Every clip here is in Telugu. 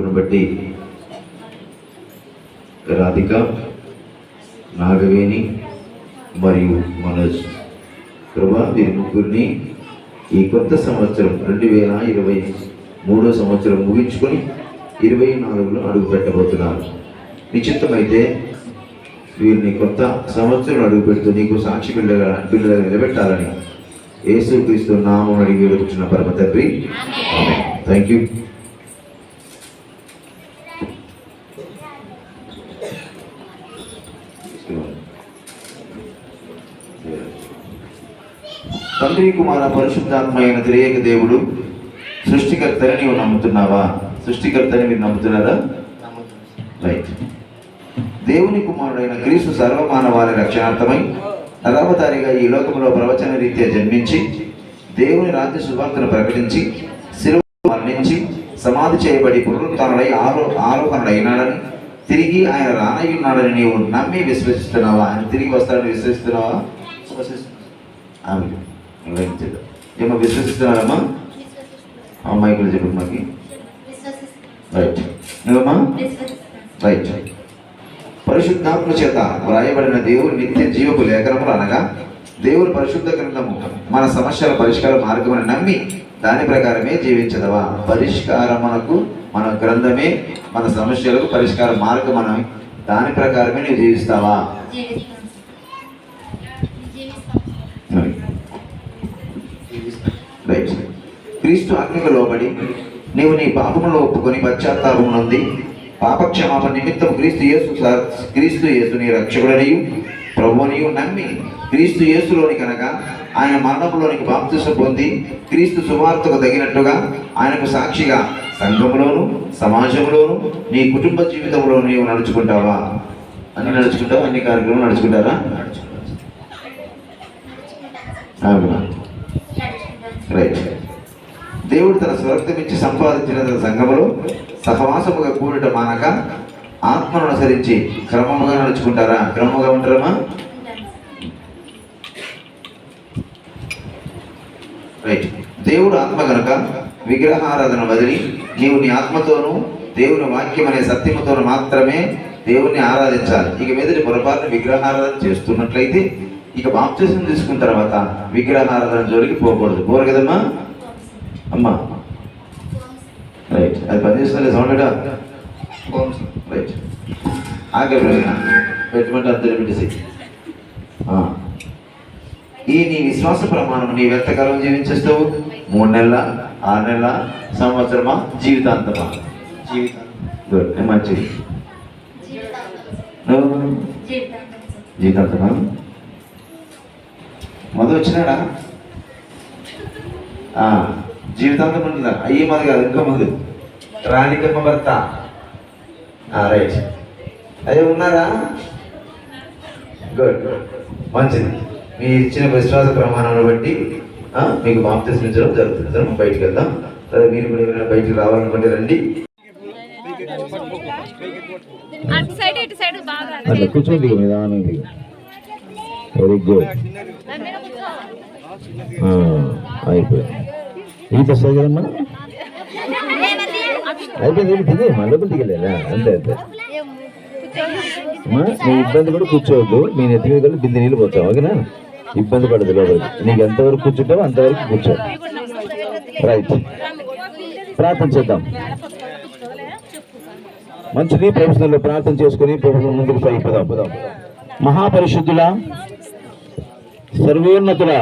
కృపను బట్టి రాధిక నాగవేణి మరియు మనోజ్ ప్రభా వీరి ముగ్గురిని ఈ కొత్త సంవత్సరం రెండు వేల ఇరవై మూడో సంవత్సరం ముగించుకొని ఇరవై నాలుగులో అడుగు పెట్టబోతున్నారు. నిశ్చితమైతే వీరిని కొత్త సంవత్సరం అడుగు పెడుతూ నీకు సాక్షి బిడ్డగా బిడ్డగా నిలబెట్టాలని యేసు క్రీస్తు నామం అడిగి వెలుగుతున్న పరమ తండ్రి. థ్యాంక్ యూ కుమార పరిశుద్ధాత్మ అయిన త్రియేక దేవుడు సృష్టికర్తని నీవు నమ్ముతున్నావా? సృష్టికర్తని మీరు నమ్ముతున్నారా? రైట్ దేవుని కుమారుడైన క్రీస్తు సర్వమానవాళి రక్షణార్థమై నరావతారిగా ఈ లోకంలో ప్రవచన రీత్యా జన్మించి దేవుని రాజ్య శుభార్తను ప్రకటించి శిలువ మరణించి సమాధి చేయబడి పునరుత్డై ఆరో ఆరోహణుడైనాడని తిరిగి ఆయన రానయ్యున్నాడని నీవు నమ్మి విశ్వసిస్తున్నావా? ఆయన తిరిగి వస్తాడని విశ్వసిస్తున్నావా? ఆమె నిర్వహించదు ఏమో విశ్వసిస్తున్నారమ్మా? అమ్మాయి కూడా చెప్పు మాకి. రైట్ ఏమమ్మా? రైట్ పరిశుద్ధాత్మ చేత వ్రాయబడిన దేవుడు నిత్య జీవపు లేఖనములు అనగా దేవుని పరిశుద్ధ గ్రంథము మన సమస్యల పరిష్కార మార్గమని నమ్మి దాని ప్రకారమే జీవించదవా? పరిష్కారమునకు మన గ్రంథమే మన సమస్యలకు పరిష్కార మార్గం దాని ప్రకారమే నువ్వు జీవిస్తావా రైట్ క్రీస్తు ఆజ్ఞకు లోబడి నీవు నీ పాపములో ఒప్పుకొని పశ్చాత్తాపం నుండి పాపక్షమాపణ నిమిత్తం క్రీస్తు యేసు క్రీస్తు యేసు నీ రక్షకుడనియు ప్రభువునియు నమ్మి క్రీస్తు యేసులోని కనుక ఆయన మరణంలోనికి బాప్తిసం పొంది క్రీస్తు సువార్తకు తగినట్టుగా ఆయనకు సాక్షిగా సంఘంలోను సమాజంలోను నీ కుటుంబ జీవితంలో నీవు నడుచుకుంటావా? అన్ని నడుచుకుంటావా? అన్ని కార్యక్రమాలు నడుచుకుంటారా? రైట్. దేవుడు తన స్వర్గమిచ్చి సంపాదించిన తన సంఘములో సహవాసముగా కూడిట మానక ఆత్మను అనుసరించి క్రమముగా నడుచుకుంటారా? క్రమముగా ఉంటారమ్మా. రైట్ దేవుడు ఆత్మ కనుక విగ్రహారాధన వదిలి నీవు నీ ఆత్మతోనూ దేవుని వాక్యం అనే సత్యముతోనూ మాత్రమే దేవుణ్ణి ఆరాధించాలి. ఇక మీదటి పొరపాటు విగ్రహారాధన చేస్తున్నట్లయితే ఇక బాప్తిజం తీసుకున్న తర్వాత విగ్రహారాధన జోలికి పోకూడదు. పోరు కదమ్మా. అమ్మా. రైట్. అది పనిచేస్తుంది సౌండ్ రైట్. ఆగే ప్రశ్న. పెట్టమంటే అందరు పెట్టేసి. ఈ నీ విశ్వాస ప్రమాణం నీవు ఎంతకాలం జీవించేస్తావు? మూడు నెలల? ఆరు నెలల? సంవత్సరమా? జీవితాంతమా? జీవితం మంచిది జీవితాంతమా? మొదలు వచ్చినాడా? జీవితాంతం ఉంటుందా? అయ్యి మాది కాదు ఇంకా ముందు. రాణికమ్మ భర్త. రైట్ అదే ఉన్నారా? గుడ్ మంచిది. మీ ఇచ్చిన విశ్వాస ప్రమాణాలను బట్టి మీకు బాప్తిస్మించడం జరుగుతుంది. సరే బయటికి వెళ్దాం. సరే మీరు కూడా ఏమైనా బయటికి రావాలనుకుంటే రండి. అట్లా కూర్చోండి వెరీ గుడ్ అయిపోయింది. ఈత వస్తుంది కదమ్మా? అయిపోయింది ఏమి మా లోపల దిగలేదా అంతే అంతే. అమ్మా నీ ఇబ్బంది కూడా కూర్చోవద్దు. మీ నెత్తి మీద కూడా బింది నీళ్ళు పోతాం ఓకేనా? ఇబ్బంది పడదు లోపలికి. నీకు ఎంతవరకు కూర్చుంటావో అంతవరకు కూర్చో. రైట్. ప్రార్థన చేద్దాం. మంచిది ప్రభుత్వంలో ప్రార్థన చేసుకుని ప్రభుత్వం ముందుకు సాగిపోదాం. మహాపరిశుద్ధుల సర్వోన్నతుల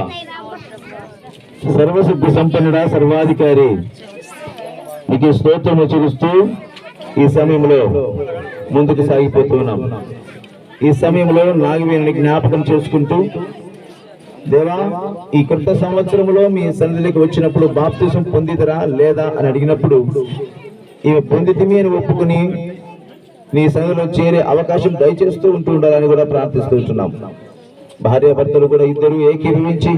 సర్వసిద్ధి సంపన్నుడ సర్వాధికారి. మీకు స్తోత్రము చూస్తూ ఈ సమయంలో ముందుకు సాగిపోతున్నాం ఈ సమయంలో నాగవేణిని జ్ఞాపకం చేసుకుంటూ దేవా ఈ కొత్త సంవత్సరంలో మీ సన్నిధికి వచ్చినప్పుడు బాప్తిసం పొందిదరా లేదా అని అడిగినప్పుడు ఇవి పొందితిమి అని ఒప్పుకుని నీ సన్నిధిలో చేరే అవకాశం దయచేస్తూ ఉంటూ ఉండాలని కూడా ప్రార్థిస్తూ ఉంటున్నాం. భార్యాభర్తలు కూడా ఇద్దరు ఏకీభవించి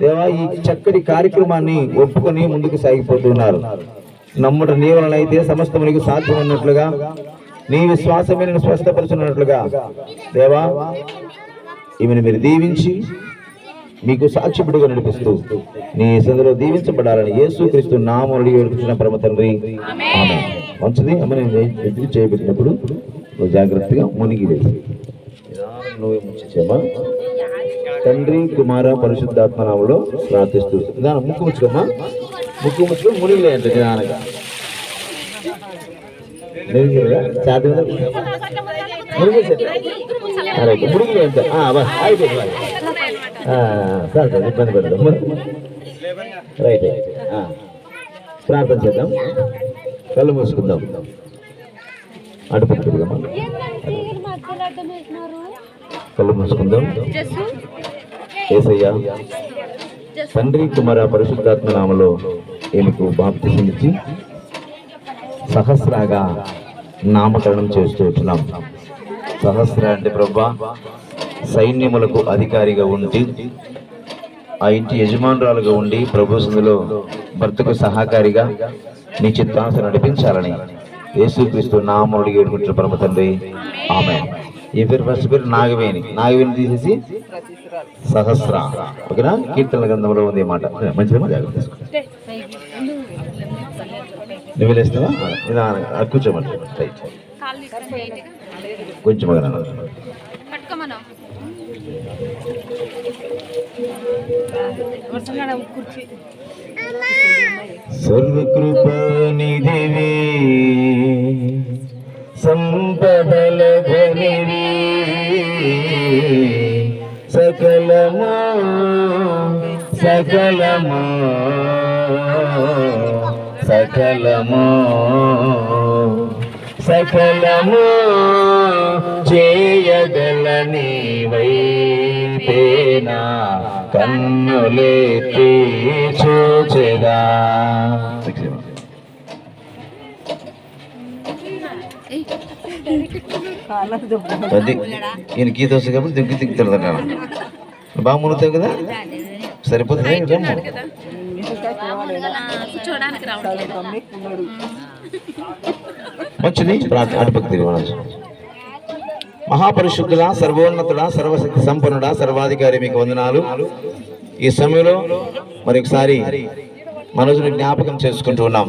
దేవా ఈ చక్కటి కార్యక్రమాన్ని ఒప్పుకొని ముందుకు సాగిపోతున్నారు. నమ్ముట నీ వలనైతే సమస్తమునికి సాధ్యం అన్నట్లుగా నీ విశ్వాసమే నేను స్వస్థపరుచున్నట్లుగా దేవా ఈమెను మీరు దీవించి మీకు సాక్షి నడిపిస్తూ నీ సందులో దీవించబడాలని యేసు క్రీస్తు నామం అడిగి వేడుకుంటున్న పరమ తండ్రి. మంచిది అమ్మ నేను ఎదురు చేయబెట్టినప్పుడు నువ్వు జాగ్రత్తగా మునిగి నువ్వే తండ్రి కుమార పరిశుద్ధాత్మ నామములో ప్రార్థిస్తూ నిదానం ముక్కు ముచ్చుకోమ్మా ముక్కు ముచ్చుకొని మునిగిలే అంటే నిదానంగా మునిగిలే అంటే అయిపోయింది చాలు చాలు ఇబ్బంది పడదు రైట్. ప్రార్థన చేద్దాం. కళ్ళు మూసుకుందాం. అటు పట్టుకుందాం కళ్ళు మూసుకుందాం. ఏసయ్య తండ్రి కుమార పరిశుద్ధాత్మ నామలో ఈమెకు బాప్తిసమిచ్చి సహస్రాగా నామకరణం చేస్తూ వచ్చినాం. సహస్ర అంటే ప్రభా సైన్యములకు అధికారిగా ఉండి ఆ ఇంటి యజమానురాలుగా ఉండి ప్రభు సందులో భర్తకు సహకారిగా నీ చిత్తాంశ నడిపించాలని యేసుక్రీస్తు నామముడి ఏడుకుంటున్న పరమ తండ్రి. ఆమె ఈ పేరు ఫస్ట్ పేరు నాగవేణి. నాగవేణి తీసేసి సహస్ర. ఓకేనా? కీర్తన గ్రంథంలో ఉంది మాట. మంచిగా జాగ్రత్త తీసుకో. నువ్వు వెళ్ళేస్తావా ఇలా రైట్ కొంచెం మగన పట్టుకోమను సంపదల ధనివి. సకలము సకలము సకలము సకలము చేయగల నీవైతేనా కన్నులెత్తి చూచెదా అది ఈయన గీత వస్తుంది కాబట్టి దిగ్గు దిగుతాడు బాగా మునుగుతావు కదా? సరిపోతుంది మంచిది అటుపక్తి మహాపరిశుద్ధుల సర్వోన్నతుడ సర్వశక్తి సంపన్నుడ సర్వాధికారి మీకు వందనాలు. ఈ సమయంలో మరొకసారి మనసును జ్ఞాపకం చేసుకుంటూ ఉన్నాం.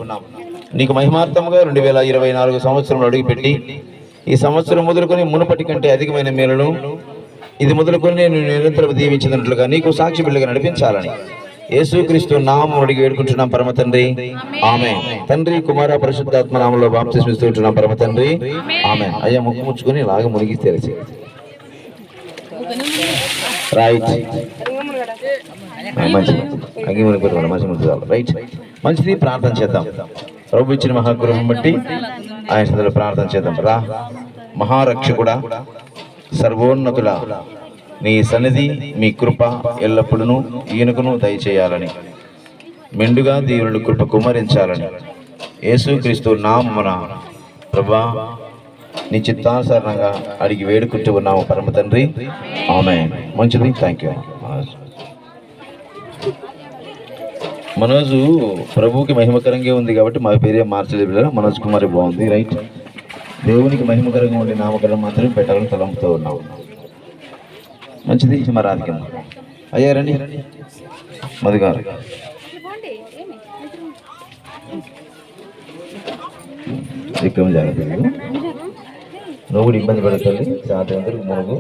నీకు మహిమార్థముగా రెండు వేల ఇరవై నాలుగు సంవత్సరంలో అడుగుపెట్టి ఈ సంవత్సరం మొదలుకొని మునుపటి కంటే అధికమైన మేలను ఇది మొదలుకొని నేను నిరంతరం దీవించినట్లుగా నీకు సాక్షి బిడ్డగా నడిపించాలని. యేసుక్రీస్తు నామం అడిగి వేడుకుంటున్నాం పరమ తండ్రి. ఆమె తండ్రి కుమార పరిశుద్ధాత్మ నామంలో బాప్తిస్మిస్తూ ఉంటున్నాం పరమ తండ్రి. ఆమె అయ్యా ముక్కు ముచ్చుకొని లాగా మునిగి తెరిచి. రైట్ మంచిది పెట్టుకోండి మంచి రైట్ మంచిది ప్రార్థన చేద్దాం. ప్రభు ఇచ్చిన మహాగృహం బట్టి ఆయన సదులు ప్రార్థన చేద్దాం. రా. మహారక్షకుడ సర్వోన్నతుల నీ సన్నిధి మీ కృప ఎల్లప్పుడూ ఈయనకును దయచేయాలని మెండుగా దేవుని కృప కుమరించాలని యేసుక్రీస్తు నామన ప్రభా నీ చిత్తానుసారంగా అడిగి వేడుకుంటూ ఉన్నాము పరమ తండ్రి. ఆమె మంచిది. థ్యాంక్ యూ మనోజు ప్రభువుకి మహిమకరంగా ఉంది కాబట్టి మా పేరే మార్చలేదు పిల్లలు. మనోజ్ కుమారి బాగుంది రైట్? దేవునికి మహిమకరంగా ఉండే నామకరణం మాత్రం పెట్టాలని తలంపుతూ ఉన్నాము మంచిది మరి ఆదికం అయ్యా రండి. మధు గారు. పోండి ఏమి? విక్రమ జాగ్రత్త నువ్వు కూడా ఇబ్బంది పడతాడు సాయంత్రం అందరికి మునుగు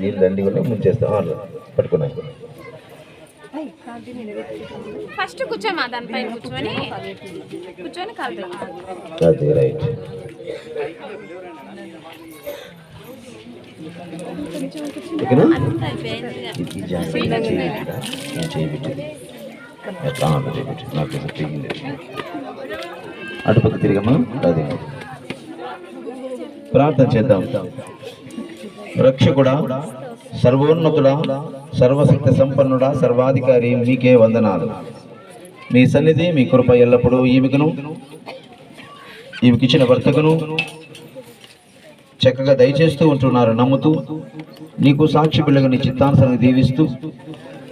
నీళ్ళు దండి కూడా ముంచేస్తాం. పట్టుకున్నాను ఫస్ట్ కూర్చోమా? దానిపైన కూర్చొని కూర్చొని కలుద్దాం రైట్ అటుపక్క తిరిగమ్మా. ప్రార్థన చేద్దాం. రక్షకుడా సర్వోన్నతుడా సర్వశక్తి సంపన్నుడా సర్వాధికారి మీకే వందనాలు. మీ సన్నిధి మీ కృప ఎల్లప్పుడూ ఈమెకును ఈమెకిచ్చిన భర్తకును చక్కగా దయచేస్తూ ఉంటున్నారు నమ్ముతూ నీకు సాక్షి బిళ్ళగా నీ చిత్తాంశాన్ని దీవిస్తూ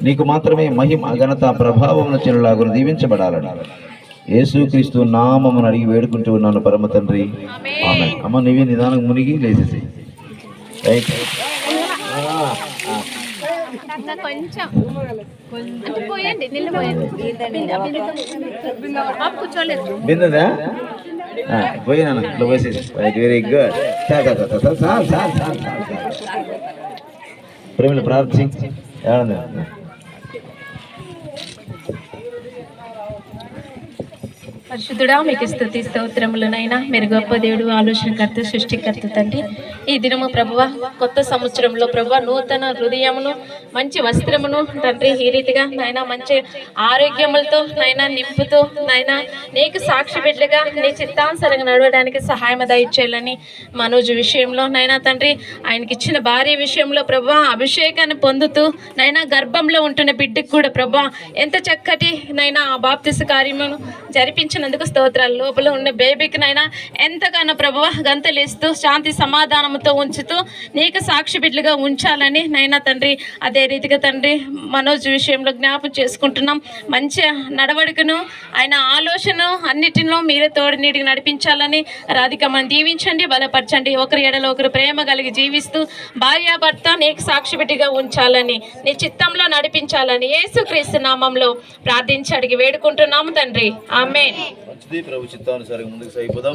నీకు మాత్రమే మహిమ ఘనత ప్రభావం చెరులాగును దీవించబడాలని యేసుక్రీస్తు నామమును అడిగి వేడుకుంటూ ఉన్నాను పరమ తండ్రి. ఆమె అమ్మ నీవే నిదానం మునిగి లేచేసి రైట్. ఇంకా కొంచెం. అంటే పోయండి నీళ్ళు పోయండి. కూర్చోలేదు. బిందదా ఇట్లా పోసేసి వెరీ గుడ్ ప్రేమలు ప్రార్థించి. ఏమన్నా పరిశుద్ధుడా మీకు స్థుతి స్తోత్రములనైనా. మీరు గొప్ప దేవుడు ఆలోచనకర్త సృష్టికర్త తండ్రి. ఈ దినము ప్రభువ కొత్త సంవత్సరంలో ప్రభువ నూతన హృదయమును మంచి వస్త్రమును తండ్రి ఈ రీతిగా నాయన మంచి ఆరోగ్యములతో నాయన నింపుతూ నాయన నీకు సాక్షి బిడ్డగా నీ చిత్తానుసరంగా నడవడానికి సహాయం దయచేయాలని మనోజు విషయంలో నైనా తండ్రి ఆయనకి ఇచ్చిన భార్య విషయంలో ప్రభా అభిషేకాన్ని పొందుతూ నైనా గర్భంలో ఉంటున్న బిడ్డకు కూడా ప్రభా ఎంత చక్కటి నైనా ఆ బాప్తిస్ కార్యమును జరిపించ జరిపించినందుకు స్తోత్రాలు. లోపల ఉన్న బేబీకి నైనా ఎంతగానో ప్రభు గంతలేస్తూ శాంతి సమాధానంతో ఉంచుతూ నీకు సాక్షి బిడ్డలుగా ఉంచాలని నైనా తండ్రి అదే రీతిగా తండ్రి మనోజ్ విషయంలో జ్ఞాపం చేసుకుంటున్నాం. మంచి నడవడికను ఆయన ఆలోచన అన్నిటిలో మీరే తోడు నీటికి నడిపించాలని రాధికమ్మని దీవించండి బలపరచండి. ఒకరి ఎడలో ఒకరు ప్రేమ కలిగి జీవిస్తూ భార్యాభర్త నీకు సాక్షి బిడ్డగా ఉంచాలని నీ చిత్తంలో నడిపించాలని యేసుక్రీస్తు నామంలో ప్రార్థించి అడిగి వేడుకుంటున్నాము తండ్రి. ఆమె మంచిది. ప్రభు చిత్తానుసారంగా ముందుకు సాగిపోదాం.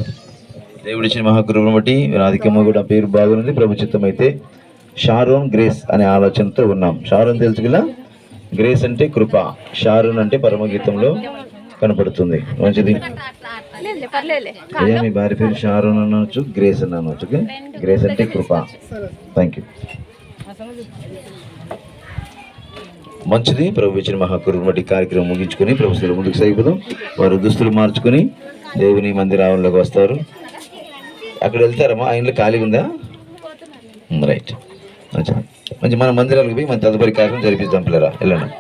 దేవుడి ఇచ్చిన మహాకృపను బట్టి రాధికమ్మ కూడా పేరు బాగుంది. ప్రభు చిత్తం అయితే షారోన్ గ్రేస్ అనే ఆలోచనతో ఉన్నాం. షారోన్ తెలుసు కదా గ్రేస్ అంటే కృప. షారోన్ అంటే పరమగీతంలో కనపడుతుంది. మంచిది. మీ భార్య పేరు షారోన్ అనొచ్చు గ్రేస్ అని అనొచ్చు. ఓకే? గ్రేస్ అంటే కృప. థ్యాంక్ యూ మంచిది. ప్రభు ఇచ్చిన మహాకురుమటి బట్టి కార్యక్రమం ముగించుకొని ప్రభుత్వం ముందుకు సాగిపోదాం. వారు దుస్తులు మార్చుకొని దేవుని మందిరాలంలోకి వస్తారు. అక్కడ వెళ్తారమ్మా ఆయనలో ఖాళీ ఉందా? రైట్. మంచి మన మందిరాలకు పోయి మన తదుపరి కార్యక్రమం జరిపిద్దాం పిల్లరా. వెళ్ళండి.